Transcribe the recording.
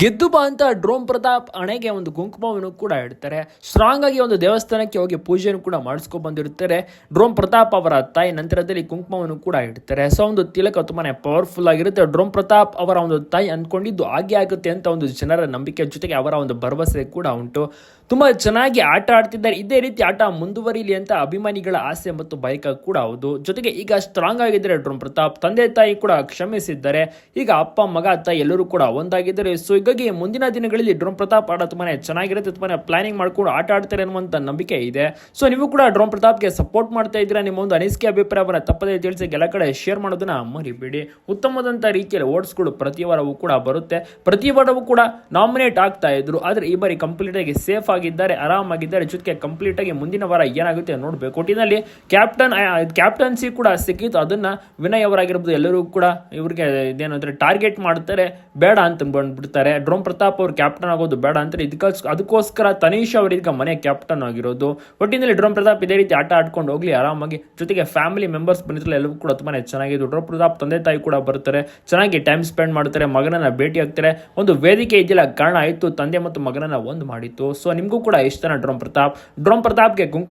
ಗೆದ್ದು ಬಾ ಅಂತ ಡ್ರೋಮ್ ಪ್ರತಾಪ್ ಹಣೆಗೆ ಒಂದು ಕುಂಕುಮವನ್ನು ಕೂಡ ಇಡ್ತಾರೆ. ಸ್ಟ್ರಾಂಗ್ ಆಗಿ ಒಂದು ದೇವಸ್ಥಾನಕ್ಕೆ ಹೋಗಿ ಪೂಜೆಯನ್ನು ಕೂಡ ಮಾಡಿಸ್ಕೊಂಡು ಬಂದಿರ್ತಾರೆ. ಡ್ರೋಮ್ ಪ್ರತಾಪ್ ಅವರ ತಾಯಿ ನಂತರದಲ್ಲಿ ಕುಂಕುಮವನ್ನು ಕೂಡ ಇಡ್ತಾರೆ. ಸೊ ಒಂದು ತಿಲಕ ತುಂಬಾನೇ ಪವರ್ಫುಲ್ ಆಗಿರುತ್ತೆ. ಡ್ರೋಮ್ ಪ್ರತಾಪ್ ಅವರ ಒಂದು ತಾಯಿ ಅಂದ್ಕೊಂಡಿದ್ದು ಹಾಗೆ ಆಗುತ್ತೆ ಅಂತ ಒಂದು ಜನರ ನಂಬಿಕೆ ಜೊತೆಗೆ ಅವರ ಒಂದು ಭರವಸೆ ಕೂಡ ಉಂಟು. ತುಂಬಾ ಚೆನ್ನಾಗಿ ಆಟ ಆಡ್ತಿದ್ದಾರೆ. ಇದೇ ರೀತಿ ಆಟ ಮುಂದುವರಿಲಿ ಅಂತ ಅಭಿಮಾನಿಗಳ ಆಸೆ ಮತ್ತು ಬಯಕ ಕೂಡ ಹೌದು. ಜೊತೆಗೆ ಈಗ ಸ್ಟ್ರಾಂಗ್ ಆಗಿದ್ದಾರೆ ಡ್ರೋಮ್ ಪ್ರತಾಪ್. ತಂದೆ ತಾಯಿ ಕೂಡ ಕ್ಷಮಿಸಿದ್ದಾರೆ. ಈಗ ಅಪ್ಪ, ಮಗ, ತಾಯಿ ಎಲ್ಲರೂ ಕೂಡ ಒಂದಾಗಿದ್ದಾರೆ. ಸೊ ಹೀಗಾಗಿ ಮುಂದಿನ ದಿನಗಳಲ್ಲಿ ಡ್ರೋಮ್ ಪ್ರತಾಪ್ ಆಡ ತುಂಬಾನೇ ಚೆನ್ನಾಗಿರುತ್ತೆ, ತುಂಬಾನೇ ಪ್ಲಾನಿಂಗ್ ಮಾಡ್ಕೊಂಡು ಆಟ ಆಡ್ತಾರೆ ಅನ್ನುವಂಥ ನಂಬಿಕೆ ಇದೆ. ಸೊ ನೀವು ಕೂಡ ಡ್ರೋಮ್ ಪ್ರತಾಪ್ಗೆ ಸಪೋರ್ಟ್ ಮಾಡ್ತಾ ಇದ್ದೀರಾ ನಿಮ್ಮ ಒಂದು ಅನಿಸಿಕೆ, ಅಭಿಪ್ರಾಯವನ್ನು ತಪ್ಪದೇ ತಿಳಿಸಿ ಕೆಲ ಕಡೆ ಶೇರ್ ಮಾಡೋದನ್ನ ಮರಿಬೇಡಿ. ಉತ್ತಮದಂತ ರೀತಿಯಲ್ಲಿ ಓಟ್ಸ್ಗಳು ಪ್ರತಿ ವಾರವೂ ಕೂಡ ಬರುತ್ತೆ. ಪ್ರತಿ ವಾರವೂ ಕೂಡ ನಾಮಿನೇಟ್ ಆಗ್ತಾ ಇದ್ರು. ಆದರೆ ಈ ಬಾರಿ ಕಂಪ್ಲೀಟ್ ಆಗಿ ಸೇಫ್ ಆಗಿದ್ದಾರೆ, ಆರಾಮಾಗಿದ್ದಾರೆ. ಜೊತೆಗೆ ಕಂಪ್ಲೀಟ್ ಆಗಿ ಮುಂದಿನ ವಾರ ಏನಾಗುತ್ತೆ ನೋಡಬೇಕು. ಒಟ್ಟಿನಲ್ಲಿ ಕ್ಯಾಪ್ಟನ್ ಕ್ಯಾಪ್ಟನ್ಸಿ ಕೂಡ ಸಿಕ್ಕಿತ್ತು. ಅದನ್ನ ವಿನಯ್ ಅವರಾಗಿರ್ಬೋದು ಎಲ್ಲರೂ ಕೂಡ ಇವ್ರಿಗೆ ಇದೇನಂದ್ರೆ ಟಾರ್ಗೆಟ್ ಮಾಡ್ತಾರೆ. ಬೇಡ ಅಂತ ಬಂದ್ಬಿಡ್ತಾರೆ. ಡ್ರೋಮ್ ಪ್ರತಾಪ್ ಅವ್ರು ಕ್ಯಾಪ್ಟನ್ ಆಗೋದು ಬೇಡ ಅಂತ ಅದಕ್ಕೋಸ್ಕರ ತನೀಶ್ ಈಗ ಮನೆ ಕ್ಯಾಪ್ಟನ್ ಆಗಿರೋದು. ಒಟ್ಟಿನಲ್ಲಿ ಡ್ರೋಮ್ ಪ್ರತಾಪ್ ಇದೇ ರೀತಿ ಆಟ ಆಡ್ಕೊಂಡು ಹೋಗ್ಲಿ, ಆರಾಮಾಗಿ. ಜೊತೆಗೆ ಫ್ಯಾಮಿಲಿ ಮೆಂಬರ್ಸ್ ಬಂದಿರಲ್ಲ ಎಲ್ಲವೂ ಕೂಡ ತುಂಬಾ ಚೆನ್ನಾಗಿದ್ದು ಡ್ರೋಮ್ ಪ್ರತಾಪ್ ತಂದೆ ತಾಯಿ ಕೂಡ ಬರ್ತಾರೆ. ಚೆನ್ನಾಗಿ ಟೈಮ್ ಸ್ಪೆಂಡ್ ಮಾಡ್ತಾರೆ, ಮಗನನ್ನ ಭೇಟಿ ಆಗ್ತಾರೆ. ಒಂದು ವೇದಿಕೆ ಇದೆಯಲ್ಲ, ಕಾರಣ ಆಯಿತು. ತಂದೆ ಮತ್ತು ಮಗನನ್ನ ಒಂದು ಮಾಡಿತ್ತು. ಸೊ ನಿಮಗೂ ಕೂಡ ಇಷ್ಟನ ಡ್ರೋಮ್ ಪ್ರತಾಪ್? ಡ್ರೋಮ್ ಪ್ರತಾಪ್ಗೆ ಗುಂಪು